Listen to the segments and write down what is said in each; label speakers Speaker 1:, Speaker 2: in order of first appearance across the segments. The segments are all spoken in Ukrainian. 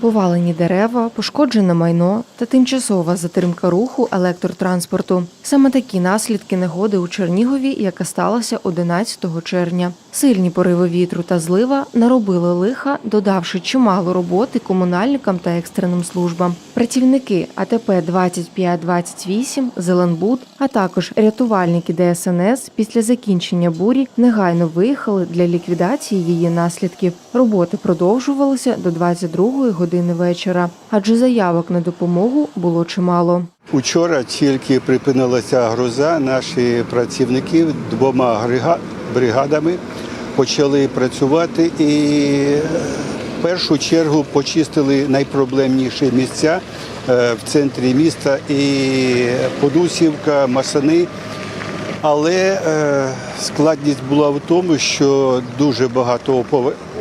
Speaker 1: повалені дерева, пошкоджене майно та тимчасова затримка руху електротранспорту. Саме такі наслідки негоди у Чернігові, яка сталася 11 червня. Сильні пориви вітру та злива наробили лиха, додавши чимало роботи комунальникам та екстреним службам. Працівники АТП 2528, Зеленбуд, а також рятувальники ДСНС після закінчення бурі негайно виїхали для ліквідації її наслідків. Роботи продовжувалися до 22 години вечора, адже заявок на допомогу було чимало.
Speaker 2: Учора тільки припинилася гроза, наші працівники двома бригадами почали працювати і в першу чергу почистили найпроблемніші місця е, в центрі міста і Подусівка, Масани. Але е, складність була в тому, що дуже багато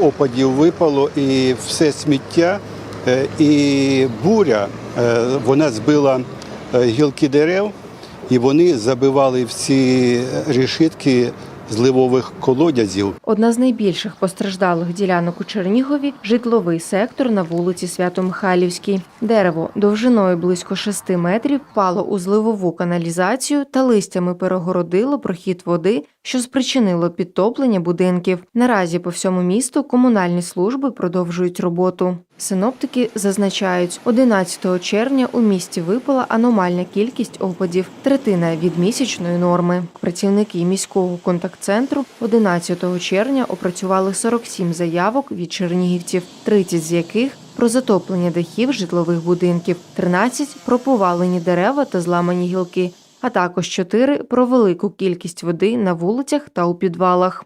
Speaker 2: опадів випало, і все сміття е, і буря е, вона збила е, гілки дерев, і вони забивали всі решітки зливових колодязів.
Speaker 1: Одна з найбільших постраждалих ділянок у Чернігові житловий сектор на вулиці Свято-Михайлівській. Дерево довжиною близько 6 метрів впало у зливову каналізацію та листями перегородило прохід води, що спричинило підтоплення будинків. Наразі по всьому місту комунальні служби продовжують роботу. Синоптики зазначають, 11 червня у місті випала аномальна кількість опадів, третина від місячної норми. Працівники міського контакт-центру 11 червня опрацювали 47 заявок від чернігівців, 30 з яких про затоплення дахів житлових будинків, 13 – про повалені дерева та зламані гілки, а також 4 – про велику кількість води на вулицях та у підвалах.